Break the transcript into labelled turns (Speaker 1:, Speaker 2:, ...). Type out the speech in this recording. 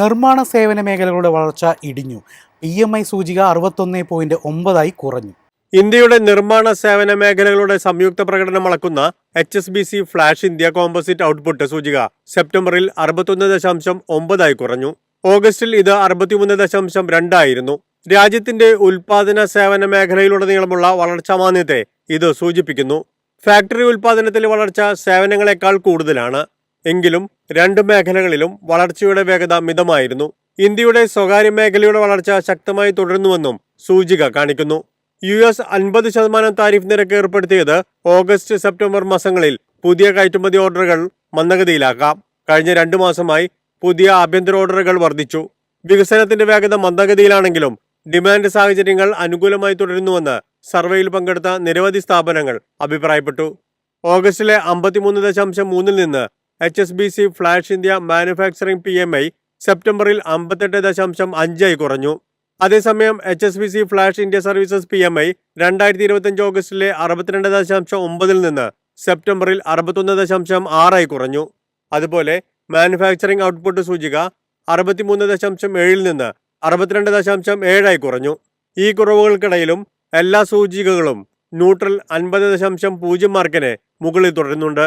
Speaker 1: നിർമ്മാണ സേവന മേഖലകളുടെ വളർച്ച ഇടിഞ്ഞു. പി എം ഐ സൂചിക അറുപത്തൊന്ന് പോയിന്റ് ഒമ്പതായി കുറഞ്ഞു.
Speaker 2: ഇന്ത്യയുടെ നിർമ്മാണ സേവന മേഖലകളുടെ സംയുക്ത പ്രകടനം അളക്കുന്ന H S B C flash India composite output സൂചിക സെപ്റ്റംബറിൽ അറുപത്തൊന്ന് ദശാംശം ഒമ്പതായി കുറഞ്ഞു. ഓഗസ്റ്റിൽ ഇത് അറുപത്തിമൂന്ന് ദശാംശം രണ്ടായിരുന്നു. രാജ്യത്തിന്റെ ഉൽപാദന സേവന മേഖലയിലുടനീളമുള്ള വളർച്ചാ മാന്യത്തെ ഇത് സൂചിപ്പിക്കുന്നു. ഫാക്ടറി ഉൽപാദനത്തിലെ വളർച്ച സേവനങ്ങളെക്കാൾ കൂടുതലാണ്. എങ്കിലും രണ്ട് മേഖലകളിലും വളർച്ചയുടെ വേഗത മിതമായിരുന്നു. ഇന്ത്യയുടെ സ്വകാര്യ മേഖലയുടെ വളർച്ച ശക്തമായി തുടരുന്നുവെന്നും സൂചിക കാണിക്കുന്നു. യു എസ് അൻപത് ശതമാനം താരിഫ് നിരക്ക് ഏർപ്പെടുത്തിയത് ഓഗസ്റ്റ് സെപ്റ്റംബർ മാസങ്ങളിൽ പുതിയ കയറ്റുമതി ഓർഡറുകൾ മന്ദഗതിയിലാക്കാം. കഴിഞ്ഞ രണ്ടു മാസമായി പുതിയ ആഭ്യന്തര ഓർഡറുകൾ വർദ്ധിച്ചു. വികസനത്തിന്റെ വേഗത മന്ദഗതിയിലാണെങ്കിലും ഡിമാൻഡ് സാഹചര്യങ്ങൾ അനുകൂലമായി തുടരുന്നുവെന്ന് സർവേയിൽ പങ്കെടുത്ത നിരവധി സ്ഥാപനങ്ങൾ അഭിപ്രായപ്പെട്ടു. ഓഗസ്റ്റിലെ അമ്പത്തിമൂന്ന് ദശാംശം മൂന്നിൽ നിന്ന് H S B C flash India manufacturing P M I സെപ്റ്റംബറിൽ അമ്പത്തെട്ട് ദശാംശം അഞ്ചായി കുറഞ്ഞു. അതേസമയം H S B C flash India services P M I രണ്ടായിരത്തി ഇരുപത്തിയഞ്ച് ഓഗസ്റ്റിലെ അറുപത്തിരണ്ട് ദശാംശം ഒമ്പതിൽ നിന്ന് സെപ്റ്റംബറിൽ അറുപത്തൊന്ന് ദശാംശം ആറായി കുറഞ്ഞു. അതുപോലെ മാനുഫാക്ചറിംഗ് ഔട്ട്പുട്ട് സൂചിക അറുപത്തിമൂന്ന് ദശാംശം ഏഴിൽ നിന്ന് അറുപത്തിരണ്ട് ദശാംശം ഏഴായി കുറഞ്ഞു. ഈ കുറവുകൾക്കിടയിലും എല്ലാ സൂചികകളും ന്യൂട്രൽ അൻപത് ദശാംശം പൂജ്യം മാർക്കിന് മുകളിൽ തുടരുന്നുണ്ട്.